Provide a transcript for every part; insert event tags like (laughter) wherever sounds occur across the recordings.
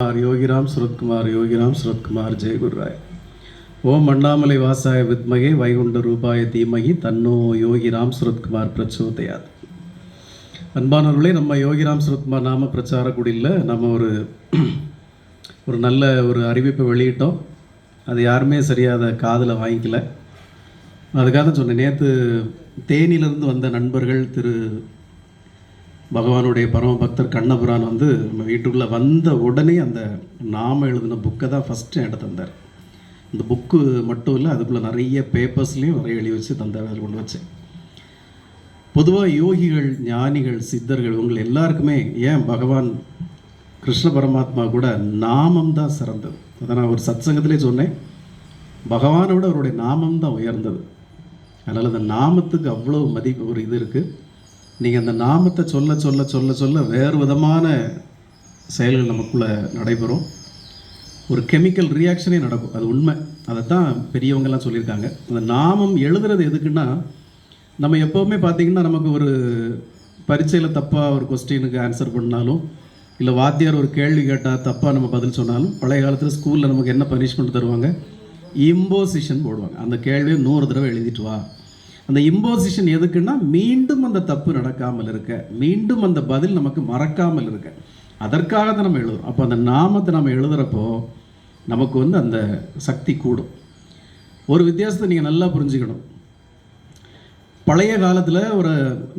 குமார் யோகிராம் சுரத்குமார் யோகிராம் சுரத்குமார் ஜெயகுருராய். ஓம் அண்ணாமலை வாசாய வித்மகே வைகுண்ட ரூபாய தீமகி தன்னோ யோகிராம் சுரத்குமார் பிரச்சோதயாத். அன்பானவர்களே நம்ம யோகிராம் சுரத்குமார் நாம பிரச்சார குடியில் நம்ம ஒரு (clears throat) ஒரு நல்ல ஒரு அறிவிப்பை வெளியிட்டோம். அது யாருமே சரியாக அதை காதில் வாங்கிக்கல. அதுக்காக சொன்னேன். நேற்று தேனியிலிருந்து வந்த நண்பர்கள் திரு பகவானுடைய பரம பக்தர் கண்ணபுரான் வந்து நம்ம வீட்டுக்குள்ளே வந்த உடனே அந்த நாம எழுதின புக்கை தான் ஃபஸ்ட்டு என்கிட்ட தந்தார். இந்த புக்கு மட்டும் இல்லை அதுக்குள்ளே நிறைய பேப்பர்ஸ்லேயும் நிறைய எழுதி வச்சு தந்தார் அதில் கொண்டு வச்சேன் பொதுவாக யோகிகள் ஞானிகள் சித்தர்கள் உங்கள் எல்லாருக்குமே ஏன் பகவான் கிருஷ்ண பரமாத்மா கூட நாமம் தான் சிறந்தது? அதை நான் ஒரு சத்சங்கத்திலே சொன்னேன். பகவானை விட அவருடைய நாமம் தான் உயர்ந்தது. அதனால் அந்த நாமத்துக்கு அவ்வளோ மதிப்பு ஒரு இது இருக்குது நீங்கள் அந்த நாமத்தை சொல்ல சொல்ல சொல்ல சொல்ல வேறு விதமான செயல்கள் நமக்குள்ளே நடைபெறும். ஒரு கெமிக்கல் ரியாக்ஷனே நடக்கும். அது உண்மை. அதை தான் பெரியவங்கெல்லாம் சொல்லியிருக்காங்க. அந்த நாமம் எழுதுறது எதுக்குன்னா நம்ம எப்போவுமே பார்த்தீங்கன்னா நமக்கு ஒரு பரீட்சையில் தப்பாக ஒரு கொஸ்டினுக்கு ஆன்சர் பண்ணாலும் இல்லை வாத்தியார் ஒரு கேள்வி கேட்டால் தப்பாக நம்ம பதில் சொன்னாலும் பழைய காலத்தில் ஸ்கூலில் நமக்கு என்ன பனிஷ்மெண்ட் தருவாங்க? இம்போசிஷன் போடுவாங்க. அந்த கேள்வியை நூறு தடவை எழுதிட்டு வா. அந்த இம்போசிஷன் எதுக்குன்னா மீண்டும் அந்த தப்பு நடக்காமல் இருக்க மீண்டும் அந்த பதில் நமக்கு மறக்காமல் இருக்க. அதற்காக தான் நம்ம எழுதுறோம். அப்போ அந்த நாமத்தை நம்ம எழுதுகிறப்போ நமக்கு வந்து அந்த சக்தி கூடும். ஒரு வித்தியாசத்தை நீங்கள் நல்லா புரிஞ்சுக்கணும். பழைய காலத்தில் ஒரு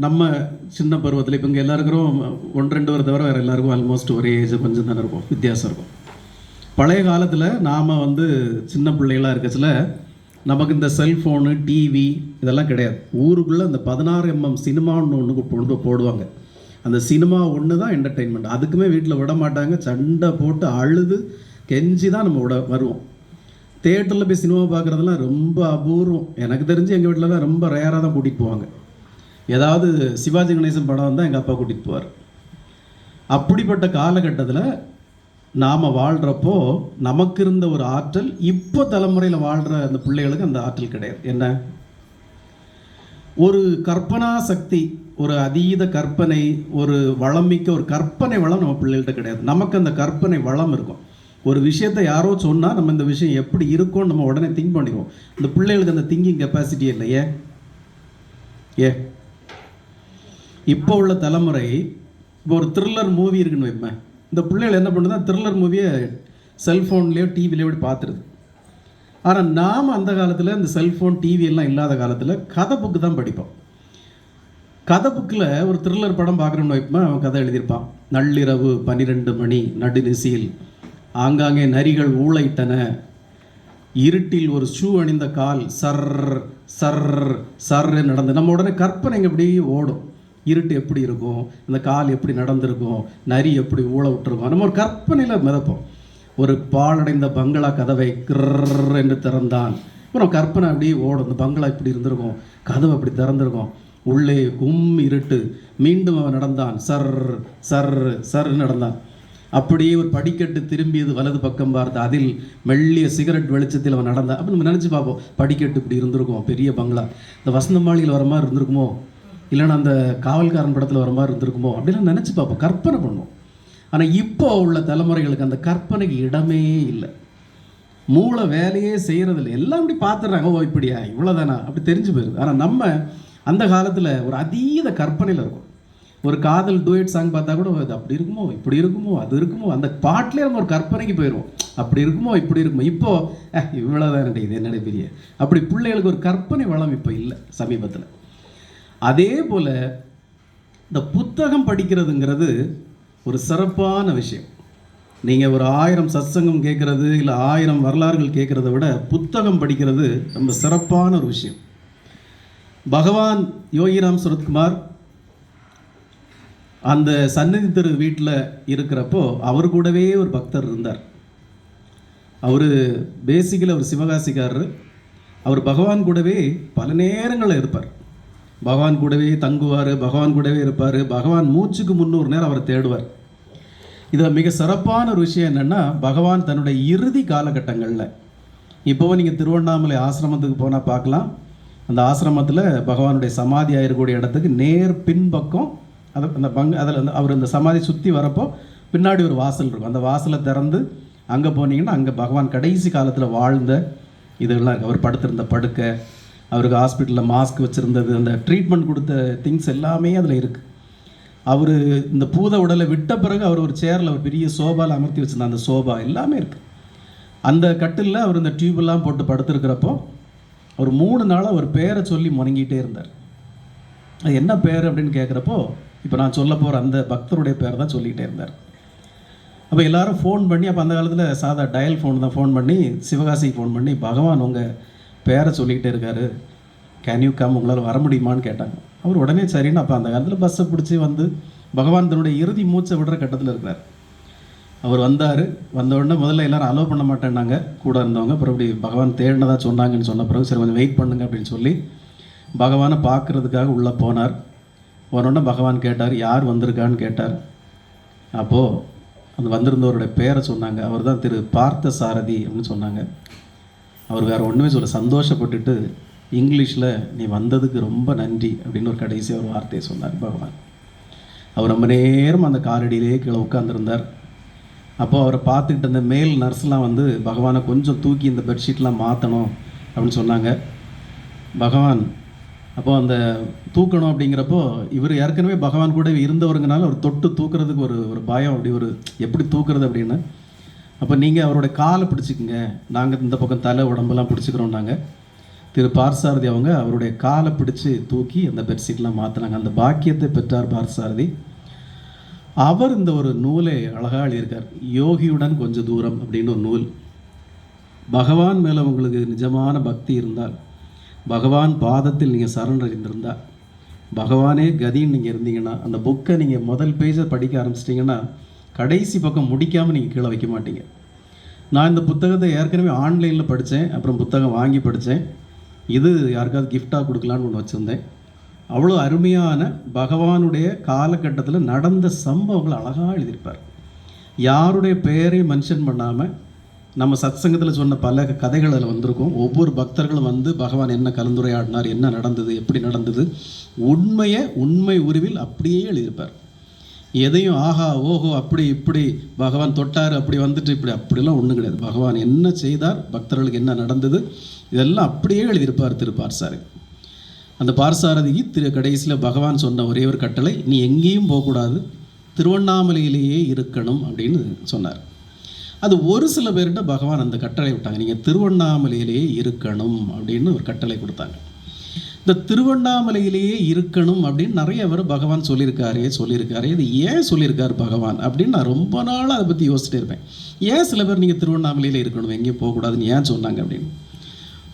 நம்ம சின்ன பருவத்தில் இப்போ இங்கே எல்லாருக்கும் ஒன்று ரெண்டு வரை தவிர வேறு எல்லாருக்கும் ஆல்மோஸ்ட் ஒரே ஏஜ் கொஞ்சம் தானே இருக்கும். வித்தியாசம் இருக்கும். பழைய காலத்தில் நாம் வந்து சின்ன பிள்ளைகளாக இருக்கச்சில் நமக்கு இந்த செல்ஃபோனு டிவி இதெல்லாம் கிடையாது. ஊருக்குள்ளே அந்த பதினாறு எம்எம் சினிமான்னு ஒன்று கொண்டு போடுவாங்க. அந்த சினிமா ஒன்று தான் என்டர்டெயின்மெண்ட் அதுக்குமே வீட்டில் விட மாட்டாங்க. சண்டை போட்டு அழுது கெஞ்சி தான் நம்ம விட வருவோம். தேட்டரில் போய் சினிமா பார்க்குறதெல்லாம் ரொம்ப அபூர்வம். எனக்கு தெரிஞ்சு எங்கள் வீட்டிலலாம் ரொம்ப ரேராக தான் கூட்டிகிட்டு போவாங்க. ஏதாவது சிவாஜி கணேசன் படம் தான் எங்கள் அப்பா கூட்டிகிட்டு போவார். அப்படிப்பட்ட காலகட்டத்தில் நாம் வாழ்கிறப்போ நமக்கு இருந்த ஒரு ஆற்றல் இப்போ தலைமுறையில் வாழ்கிற அந்த பிள்ளைகளுக்கு அந்த ஆற்றல் கிடையாது. என்ன? ஒரு கற்பனா சக்தி ஒரு அதீத கற்பனை ஒரு வளமிக்க ஒரு கற்பனை வளம் நம்ம பிள்ளைகள்கிட்ட கிடையாது. நமக்கு அந்த கற்பனை வளம் இருக்கும். ஒரு விஷயத்தை யாரோ சொன்னால் நம்ம இந்த விஷயம் எப்படி இருக்கும்னு நம்ம உடனே திங்க் பண்ணிடுவோம் இந்த பிள்ளைகளுக்கு அந்த திங்கிங் கெப்பாசிட்டி இல்லையே ஏ இப்போ உள்ள தலைமுறை இப்போ ஒரு த்ரில்லர் மூவி இருக்குன்னு வைப்பேன். இந்த பிள்ளைகள் என்ன பண்ணுதுன்னா த்ரில்லர் மூவியை செல்ஃபோன்லேயோ டிவிலையோ இப்படி பார்த்துருது ஆனால் நாம் அந்த காலத்தில் இந்த செல்ஃபோன் டிவி எல்லாம் இல்லாத காலத்தில் கதை புக்கு தான் படிப்போம். கதை புக்கில் ஒரு த்ரில்லர் படம் பார்க்குறோம்னு வைப்போம்? அவன் கதை எழுதியிருப்பான். நள்ளிரவு பன்னிரெண்டு மணி நடுநிசையில். ஆங்காங்கே நரிகள் ஊளைத்தன இருட்டில் ஒரு ஷூ அணிந்த கால் சர் சர் சர் நடந்து நம்ம உடனே கற்பனைங்க இப்படி ஓடும். இருட்டு எப்படி இருக்கும்? இந்த கால் எப்படி நடந்திருக்கும்? நரி எப்படி ஊழ விட்டுருக்கும் நம்ம ஒரு கற்பனையில் மிதப்போம். ஒரு பாழடைந்த பங்களா கதவை கிர் என்று திறந்தான். அப்புறம் கற்பனை அப்படியே ஓடும். இந்த பங்களா இப்படி இருந்திருக்கும்? கதவு அப்படி திறந்திருக்கும். உள்ளே கும் இருட்டு. மீண்டும் அவன் நடந்தான். சர் சர் சர் நடந்தான். அப்படியே ஒரு படிக்கட்டு திரும்பியது வலது பக்கம் பார்த்து அதில் மெல்லிய சிகரெட் வெளிச்சத்தில் அவன் நடந்தான். அப்போ நம்ம நினச்சி பார்ப்போம். படிக்கட்டு இப்படி இருந்திருக்கும். பெரிய பங்களா. இந்த வசந்த மாளிகையில் வர மாதிரி இருந்திருக்குமோ? இல்லைன்னா அந்த காவல்காரன் படத்தில் வர மாதிரி இருந்திருக்குமோ அப்படிலாம் நினச்சி பார்ப்போம். கற்பனை பண்ணுவோம். ஆனால் இப்போ உள்ள தலைமுறைகளுக்கு அந்த கற்பனைக்கு இடமே இல்லை. மூளை வேலையே செய்கிறதில்ல எல்லாம் இப்படி பார்த்துட்றாங்க. ஓ இப்படியா? இவ்வளோதானா அப்படி தெரிஞ்சு போயிருது. ஆனால் நம்ம அந்த காலத்தில் ஒரு அதீத கற்பனையில் இருக்கும். ஒரு காதல் டூயட் சாங் பார்த்தா கூட அது அப்படி இருக்குமோ? இப்படி இருக்குமோ? அது இருக்குமோ? அந்த பாட்டிலே நம்ம ஒரு கற்பனைக்கு போயிடுவோம் அப்படி இருக்குமோ? இப்படி இருக்குமோ? இப்போ இவ்வளோதான் இது என்னடைய பெரிய? அப்படி பிள்ளைகளுக்கு ஒரு கற்பனை வளம் இப்போ இல்லை சமீபத்தில். அதே போல் இந்த புத்தகம் படிக்கிறதுங்கிறது ஒரு சிறப்பான விஷயம். நீங்கள் ஒரு ஆயிரம் சத்சங்கம் கேட்குறது இல்லை ஆயிரம் வரலாறுகள் கேட்குறத விட புத்தகம் படிக்கிறது ரொம்ப சிறப்பான ஒரு விஷயம். பகவான் யோகிராம் சுரத்குமார் அந்த சன்னதி தெரு வீட்டில் இருக்கிறப்போ அவர் கூடவே ஒரு பக்தர் இருந்தார். அவர் பேசிக்கலி அவர் சிவகாசிக்காரர். அவர் பகவான் கூடவே பல நேரங்களில் இருப்பார். பகவான் கூடவே தங்குவார் பகவான் கூடவே இருப்பார். பகவான் மூச்சுக்கு முன்னூறு நேரம் அவரை தேடுவார். இதில் மிக சிறப்பான ஒரு விஷயம் என்னென்னா பகவான் தன்னுடைய இறுதி காலகட்டங்களில் இப்போவும் நீங்கள் திருவண்ணாமலை ஆசிரமத்துக்கு போனால் பார்க்கலாம். அந்த ஆசிரமத்தில் பகவானுடைய சமாதி ஆயிருக்கூடிய இடத்துக்கு நேர் பின்பக்கம் அதை அந்த பங்கு அதில் அந்த அவர் அந்த சமாதி சுற்றி வரப்போ பின்னாடி ஒரு வாசல் இருக்கும். அந்த வாசலை திறந்து அங்கே போனீங்கன்னா அங்கே பகவான் கடைசி காலத்தில் வாழ்ந்த இதெல்லாம் இருக்குது அவர் படுத்திருந்த படுக்கை அவருக்கு ஹாஸ்பிட்டலில் மாஸ்க் வச்சுருந்தது. அந்த ட்ரீட்மெண்ட் கொடுத்த திங்ஸ் எல்லாமே அதில் இருக்குது அவர் இந்த பூத உடலை விட்ட பிறகு அவர் ஒரு சேரில் ஒரு பெரிய சோபாவில் அமர்த்தி வச்சிருந்த அந்த சோபா எல்லாமே இருக்குது அந்த கட்டிலில் அவர் இந்த டியூபெல்லாம் போட்டு படுத்துருக்கிறப்போ ஒரு மூணு நாளாக ஒரு பேரை சொல்லி முணங்கிட்டே இருந்தார். அது என்ன பேர் அப்படின்னு கேட்குறப்போ இப்போ நான் சொல்ல போகிற அந்த பக்தருடைய பேர் தான் சொல்லிகிட்டே இருந்தார். அப்போ எல்லாரும் ஃபோன் பண்ணி அப்போ அந்த காலத்தில் சாதா டயல் ஃபோன் தான் ஃபோன் பண்ணி சிவகாசிக்கு ஃபோன் பண்ணி பகவான் உங்கள் பேரை சொல்லிக்கிட்டே இருக்காரு. கேன் யூ கம் உங்களால் வர முடியுமான்னு கேட்டாங்க. அவர் உடனே சரின்னு அப்போ அந்த காலத்தில் பஸ்ஸை பிடிச்சி வந்து பகவான் தன்னுடைய இறுதி மூச்சை விடுற கட்டத்தில் இருக்கிறார். அவர் வந்தார். வந்த உடனே முதல்ல எல்லாரும் அலோவ் பண்ண மாட்டேன்னாங்க. கூட இருந்தவங்க அப்புறம் இப்படி பகவான் தேடினதாக சொன்னாங்கன்னு சொன்ன பிறகு சரி கொஞ்சம் வெயிட் பண்ணுங்க அப்படின்னு சொல்லி பகவானை பார்க்குறதுக்காக உள்ளே போனார். உடனே பகவான் கேட்டார் யார் வந்திருக்கான்னு? கேட்டார். அப்போது அந்த வந்திருந்தவருடைய பேரை சொன்னாங்க. அவர் தான் திரு பார்த்த சாரதி அப்படின்னு சொன்னாங்க. அவர் வேறு ஒன்றுமே சொல்ல சந்தோஷப்பட்டுட்டு இங்கிலீஷில் நீ வந்ததுக்கு ரொம்ப நன்றி அப்படின்னு ஒரு கடைசி ஒரு வார்த்தையை சொன்னார் பகவான். அவர் ரொம்ப நேரம் அந்த காலடியிலே கீழே உட்காந்துருந்தார் அப்போ அவரை பார்த்துக்கிட்டு இருந்த மேல் நர்ஸ்லாம் வந்து பகவானை கொஞ்சம் தூக்கி இந்த பெட்ஷீட்லாம் மாற்றணும் அப்படின்னு சொன்னாங்க. பகவான் அப்போ அந்த தூக்கணும் அப்படிங்கிறப்போ இவர் ஏற்கனவே பகவான் கூட இருந்தவருங்கனால ஒரு தொட்டு தூக்குறதுக்கு ஒரு ஒரு பயம் அப்படி ஒரு எப்படி தூக்குறது? அப்படின்னு அப்போ நீங்கள் அவரோட காலை பிடிச்சிக்கங்க. நாங்கள் இந்த பக்கம் தலை உடம்பெல்லாம் பிடிச்சிக்கிறோம் நாங்கள் திரு பார்சாரதி அவங்க அவருடைய காலை பிடிச்சி தூக்கி அந்த பெட்ஷீட்லாம் மாற்றினாங்க அந்த பாக்கியத்தை பெற்றார் பார்சாரதி. அவர் இந்த ஒரு நூலை அழகாக எழுதியிருக்கார். யோகியுடன் கொஞ்சம் தூரம் அப்படின்னு ஒரு நூல். பகவான் மேலே உங்களுக்கு நிஜமான பக்தி இருந்தால் பகவான் பாதத்தில் நீங்கள் சரணடைந்திருந்தால் பகவானே கதின்னு நீங்கள் இருந்தீங்கன்னா அந்த புக்கை நீங்கள் முதல் பேஜை படிக்க ஆரம்பிச்சிட்டிங்கன்னா கடைசி பக்கம் முடிக்காமல் நீங்கள் கீழே வைக்க மாட்டீங்க. நான் இந்த புத்தகத்தை ஏற்கனவே ஆன்லைனில் படித்தேன் அப்புறம் புத்தகம் வாங்கி படித்தேன் இது யாருக்காவது கிஃப்டாக கொடுக்கலான்னு ஒன்று வச்சுருந்தேன். அவ்வளோ அருமையான பகவானுடைய காலகட்டத்தில் நடந்த சம்பவங்களை அழகாக எழுதியிருப்பார். யாருடைய பெயரையும் மென்ஷன் பண்ணாமல் நம்ம சத்சங்கத்தில் சொன்ன பல கதைகள் அதில் வந்திருக்கும். ஒவ்வொரு பக்தர்களும் வந்து பகவான் என்ன கலந்துரையாடினார் என்ன நடந்தது எப்படி நடந்தது உண்மையை உண்மை உருவில் அப்படியே எழுதியிருப்பார். எதையும் ஆஹா ஓஹோ அப்படி இப்படி பகவான் தொட்டார் அப்படி வந்துட்டு இப்படி அப்படிலாம் ஒன்றும் கிடையாது. பகவான் என்ன செய்தார் பக்தர்களுக்கு என்ன நடந்தது இதெல்லாம் அப்படியே எழுதியிருப்பார் திரு பார்சாரி. அந்த பார்சாரதிக்கு திரு கடைசியில் பகவான் சொன்ன ஒரே ஒரு கட்டளை நீ எங்கேயும் போகக்கூடாது திருவண்ணாமலையிலேயே இருக்கணும் அப்படின்னு சொன்னார். அது ஒரு சில பேர்கிட்ட பகவான் அந்த கட்டளை விட்டாங்க. நீங்கள் திருவண்ணாமலையிலேயே இருக்கணும் அப்படின்னு ஒரு கட்டளை கொடுத்தாங்க. இந்த திருவண்ணாமலையிலேயே இருக்கணும் அப்படின்னு நிறைய பேர் பகவான் சொல்லியிருக்காரே சொல்லியிருக்காரே. இது ஏன் சொல்லியிருக்கார் பகவான் அப்படின்னு நான் ரொம்ப நாளாக அதை பற்றி யோசிச்சுட்டே இருப்பேன். ஏன் சில பேர் நீங்கள் திருவண்ணாமலையில் இருக்கணும் எங்கேயும் போகக்கூடாதுன்னு ஏன் சொன்னாங்க அப்படின்னு?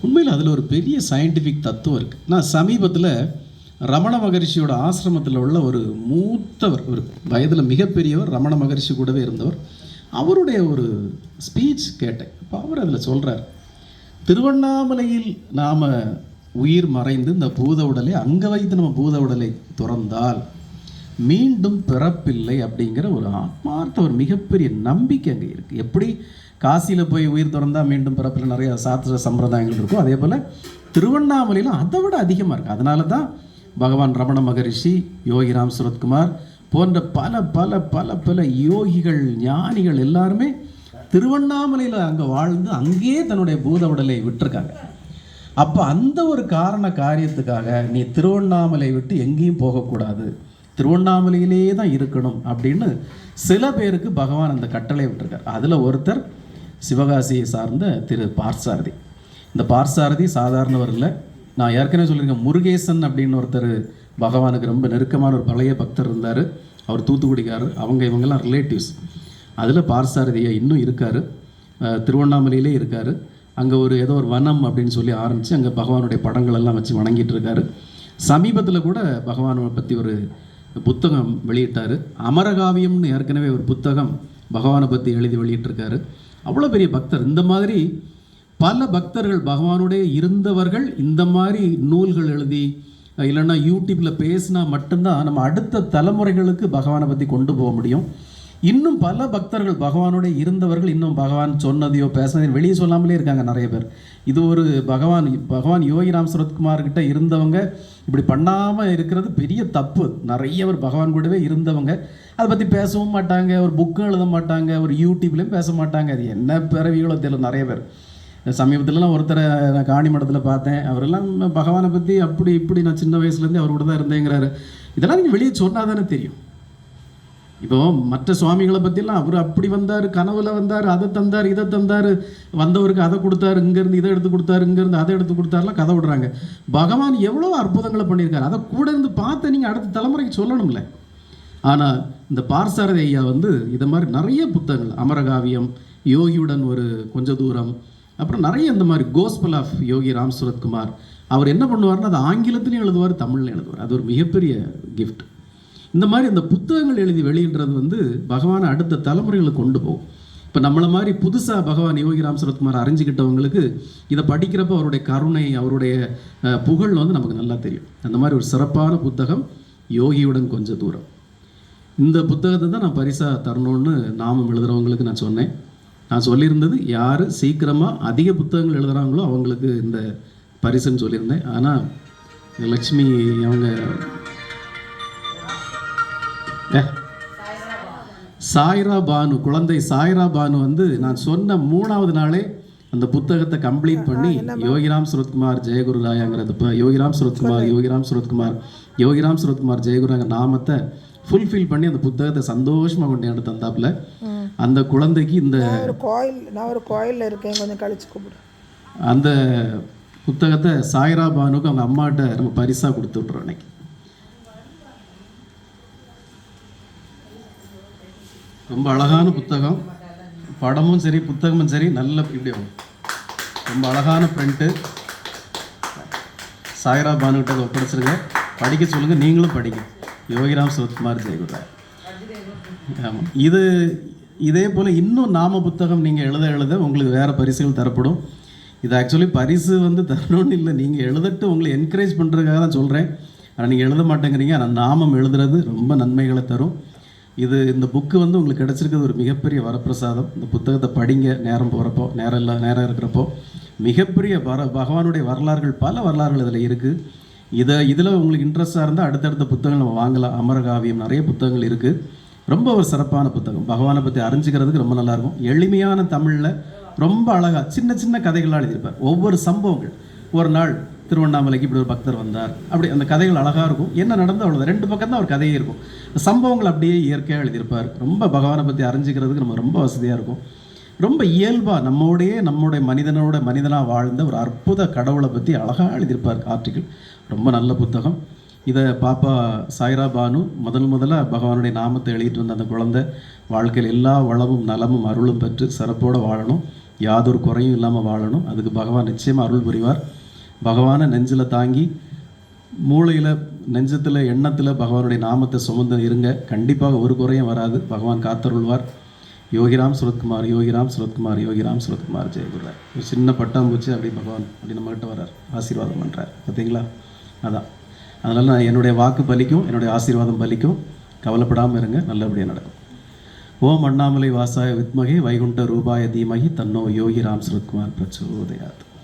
உண்மையில் அதில் ஒரு பெரிய சயின்டிஃபிக் தத்துவம் இருக்குது நான் சமீபத்தில் ரமண மகரிஷியோட ஆசிரமத்தில் உள்ள ஒரு மூத்தவர் ஒரு வயதில் மிகப்பெரியவர் ரமண மகரிஷி கூடவே இருந்தவர் அவருடைய ஒரு ஸ்பீச் கேட்டேன். அப்போ அவர் அதில் சொல்கிறார் திருவண்ணாமலையில் நாம் உயிர் மறைந்து இந்த பூத உடலை அங்கே வைத்து நம்ம பூத உடலை துறந்தால் மீண்டும் பிறப்பில்லை அப்படிங்கிற ஒரு ஆத்மார்த்த ஒரு மிகப்பெரிய நம்பிக்கை அங்கே இருக்குது எப்படி காசியில் போய் உயிர் திறந்தால் மீண்டும் பிறப்பில் நிறைய சாஸ்திர சம்பிரதாயங்கள் இருக்கும். அதே போல் திருவண்ணாமலையில் அதை விட அதிகமாக இருக்குது அதனால தான் பகவான் ரமண மகரிஷி யோகிராம் சுரத்குமார் போன்ற பல பல பல பல யோகிகள் ஞானிகள் எல்லாருமே திருவண்ணாமலையில் அங்கே வாழ்ந்து அங்கேயே தன்னுடைய பூத உடலை விட்டுருக்காங்க. அப்போ அந்த ஒரு காரண காரியத்துக்காக நீ திருவண்ணாமலை விட்டு எங்கேயும் போகக்கூடாது. திருவண்ணாமலையிலேயே தான் இருக்கணும் அப்படின்னு சில பேருக்கு பகவான் அந்த கட்டளை விட்டுருக்கார். அதில் ஒருத்தர் சிவகாசியை சார்ந்த திரு பார்சாரதி. இந்த பார்சாரதி சாதாரணவர் இல்லை. நான் ஏற்கனவே சொல்லியிருக்கேன் முருகேசன் அப்படின்னு ஒருத்தர் பகவானுக்கு ரொம்ப நெருக்கமான ஒரு பழைய பக்தர் இருந்தார். அவர் தூத்துக்குடிக்காரர். அவங்க இவங்கெல்லாம் ரிலேட்டிவ்ஸ் அதில் பார்சாரதியா இன்னும் இருக்கார். திருவண்ணாமலையிலே இருக்கார். அங்கே ஒரு ஏதோ ஒரு வனம் அப்படின்னு சொல்லி ஆரம்பித்து அங்கே பகவானுடைய படங்கள் எல்லாம் வச்சு வணங்கிட்டு இருக்காரு சமீபத்தில் கூட பகவானை பற்றி ஒரு புத்தகம் வெளியிட்டார். அமரகாவியம்னு ஏற்கனவே ஒரு புத்தகம் பகவானை பற்றி எழுதி வெளியிட்டிருக்காரு. அவ்வளோ பெரிய பக்தர். இந்த மாதிரி பல பக்தர்கள் பகவானுடைய இருந்தவர்கள் இந்த மாதிரி நூல்கள் எழுதி இல்லைன்னா யூடியூப்பில் பேசினா மட்டும்தான் நம்ம அடுத்த தலைமுறைகளுக்கு பகவானை பற்றி கொண்டு போக முடியும். இன்னும் பல பக்தர்கள் பகவானோட இருந்தவர்கள் இன்னும் பகவான் சொன்னதையோ பேசினதையோ வெளியே சொல்லாமலே இருக்காங்க நிறைய பேர். இது ஒரு பகவான் பகவான் யோகி ராம் சரத்குமார் கிட்ட இருந்தவங்க இப்படி பண்ணாமல் இருக்கிறது பெரிய தப்பு. நிறைய பேர் பகவான் கூடவே இருந்தவங்க. அதை பற்றி பேசவும் மாட்டாங்க ஒரு புக்கும் எழுத மாட்டாங்க ஒரு யூடியூப்லேயும் பேச மாட்டாங்க. அது என்ன பிறவிகளோ தெரியல நிறைய பேர். சமீபத்துலலாம் ஒருத்தரை நான் காணி மடத்தில் பார்த்தேன். அவரெல்லாம் பகவானை பற்றி அப்படி இப்படி நான் சின்ன வயசுலேருந்தே அவர் கூட தான் இருந்தேங்கிறாரு. இதெல்லாம் நீங்கள் வெளியே சொன்னால் தானே தெரியும். இப்போ மற்ற சுவாமிகளை பற்றிலாம் அவர் அப்படி வந்தார் கனவுல வந்தார் அதை தந்தார் இதை தந்தார் வந்தவருக்கு அதை கொடுத்தாரு இங்கேருந்து இதை எடுத்து கொடுத்தாரு இங்கேருந்து அதை எடுத்து கொடுத்தாருலாம் கதை விடுறாங்க. பகவான் எவ்வளோ அற்புதங்களை பண்ணியிருக்காரு. அதை கூட இருந்து பார்த்து நீங்கள் அடுத்த தலைமுறைக்கு சொல்லணும்ல. ஆனால் இந்த பார்சாரதி ஐயா வந்து இதை மாதிரி நிறைய புத்தகங்கள் அமரகாவியம் யோகியுடன் ஒரு கொஞ்ச தூரம் அப்புறம் நிறைய இந்த மாதிரி கோஸ்பல் ஆஃப் யோகி ராம் சுரத்குமார். அவர் என்ன பண்ணுவார்னா அது ஆங்கிலத்திலையும் எழுதுவார் தமிழ்லையும் எழுதுவார். அது ஒரு மிகப்பெரிய கிஃப்ட் இந்த மாதிரி இந்த புத்தகங்கள் எழுதி வெளியின்றது வந்து பகவானை அடுத்த தலைமுறைகளுக்கு கொண்டு போகும். இப்போ நம்மளை மாதிரி புதுசாக பகவான் யோகி ராம் சரத்குமார் அறிஞ்சிக்கிட்டவங்களுக்கு இதை படிக்கிறப்ப அவருடைய கருணை அவருடைய புகழ் வந்து நமக்கு நல்லா தெரியும். அந்த மாதிரி ஒரு சிறப்பான புத்தகம் யோகியுடன் கொஞ்சம் தூரம். இந்த புத்தகத்தை தான் நான் பரிசாக தரணும்னு நாமம் எழுதுகிறவங்களுக்கு நான் சொன்னேன். நான் சொல்லியிருந்தது யார் சீக்கிரமாக அதிக புத்தகங்கள் எழுதுகிறாங்களோ அவங்களுக்கு இந்த பரிசுன்னு சொல்லியிருந்தேன். ஆனால் லக்ஷ்மி அவங்க சாய்ரா பானு குழந்தை சாய்ரா பானு வந்து நான் சொன்ன மூணாவது நாளே அந்த புத்தகத்தை கம்ப்ளீட் பண்ணி யோகிராம் சுரத்குமார் ஜெயகுரு ராயாங்கிறது இப்போ யோகிராம் சுரத்குமார் யோகிராம் சுரத்குமார் யோகிராம் சுரத்குமார் ஜெயகுருங்கிற நாமத்தை ஃபுல்ஃபில் பண்ணி அந்த புத்தகத்தை சந்தோஷமாக கொண்டு எடுத்து தந்தாப்புல. அந்த குழந்தைக்கு இந்த கோயில் நான் ஒரு கோயிலில் இருக்கேன் கொஞ்சம் கழிச்சு கூப்பிடு. அந்த புத்தகத்தை சாய்ரா பானுக்கு அவங்க அம்மாட்ட நம்ம பரிசாக கொடுத்து விட்றோம் இன்னைக்கு ரொம்ப அழகான புத்தகம். படமும் சரி புத்தகமும் சரி நல்ல இப்படி ரொம்ப அழகான பிரிண்ட்டு சாய்ரா பானுகிட்ட ஒப்படைச்சிருங்க. படிக்க சொல்லுங்கள் நீங்களும் படிங்க. யோகிராம் சிவகுமார் ஜெயகுராய் ஆமாம் இது இதே போல் இன்னும் நாம புத்தகம் நீங்கள் எழுத எழுத உங்களுக்கு வேறு பரிசுகள் தரப்படும். இது ஆக்சுவலி பரிசு வந்து தரணும்னு இல்லை நீங்கள் எழுதட்டு உங்களை என்கரேஜ் பண்ணுறதுக்காக தான் சொல்கிறேன் ஆனால் நீங்கள் எழுத மாட்டேங்கிறீங்க ஆனால் நாமம் எழுதுறது ரொம்ப நன்மைகளை தரும். இது இந்த புக்கு வந்து உங்களுக்கு கிடச்சிருக்கிறது ஒரு மிகப்பெரிய வரப்பிரசாதம். இந்த புத்தகத்தை படிங்க நேரம் போகிறப்போ நேரம் இல்லை நேரம் இருக்கிறப்போ. மிகப்பெரிய வர பகவானுடைய வரலாறுகள் பல வரலாறுகள் இதில் இருக்குது இதை இதில் உங்களுக்கு இன்ட்ரெஸ்டாக இருந்தால் அடுத்தடுத்த புத்தகங்கள் நம்ம வாங்கலாம். அமரகாவியம் நிறைய புத்தகங்கள் இருக்குது ரொம்ப ஒரு சிறப்பான புத்தகம். பகவானை பற்றி அறிஞ்சிக்கிறதுக்கு ரொம்ப நல்லாயிருக்கும் எளிமையான தமிழில் ரொம்ப அழகாக சின்ன சின்ன கதைகளாக எழுதியிருப்பார். ஒவ்வொரு சம்பவங்கள். ஒரு நாள் திருவண்ணாமலைக்கு இப்படி ஒரு பக்தர் வந்தார். அப்படி அந்த கதைகள் அழகாக இருக்கும். என்ன நடந்தோ அவ்வளோ ரெண்டு பக்கம் தான் ஒரு கதையே இருக்கும். சம்பவங்கள் அப்படியே இயற்கையாக எழுதியிருப்பார். ரொம்ப பகவானை பற்றி அறிஞ்சிக்கிறதுக்கு நம்ம ரொம்ப வசதியாக இருக்கும். ரொம்ப இயல்பாக நம்மோடையே நம்முடைய மனிதனோட மனிதனாக வாழ்ந்த ஒரு அற்புத கடவுளை பற்றி அழகாக எழுதியிருப்பார் ஆர்டிக்கிள் ரொம்ப நல்ல புத்தகம். இதை பாப்பா சாய்ரா பானு முதல் முதலாக பகவானுடைய நாமத்தை எழுதிட்டு வந்த அந்த குழந்தை வாழ்க்கையில் எல்லா வளமும் நலமும் அருளும் பெற்று சிறப்போடு வாழணும். யாதொரு குறையும் இல்லாமல் வாழணும். அதுக்கு பகவான் நிச்சயமாக அருள் புரிவார். பகவானை நெஞ்சில் தாங்கி மூளையில் நெஞ்சத்தில் எண்ணத்தில் பகவானுடைய நாமத்தை சுமந்து இருங்க. கண்டிப்பாக ஒரு குறையும் வராது. பகவான் காத்தருள்வார். யோகிராம் சுரத்குமார் யோகிராம் சுரத்குமார் யோகிராம் சுரத்குமார் ஜெயகுரார் ஒரு சின்ன பட்டாம்பூச்சி அப்படி பகவான் அப்படி நம்மகிட்ட வர்றார். ஆசீர்வாதம் பண்ணுறார் பார்த்தீங்களா? அதான். அதனால் நான் என்னுடைய வாக்கு பலிக்கும் என்னுடைய ஆசீர்வாதம் பலிக்கும். கவலைப்படாமல் இருங்க. நல்லபடியாக நடக்கும். ஓம் அண்ணாமலை வாசாய வித்மகி வைகுண்ட ரூபாய தீமகி தன்னோ யோகி ராம் சுரத்குமார் பிரச்சோதயாத்.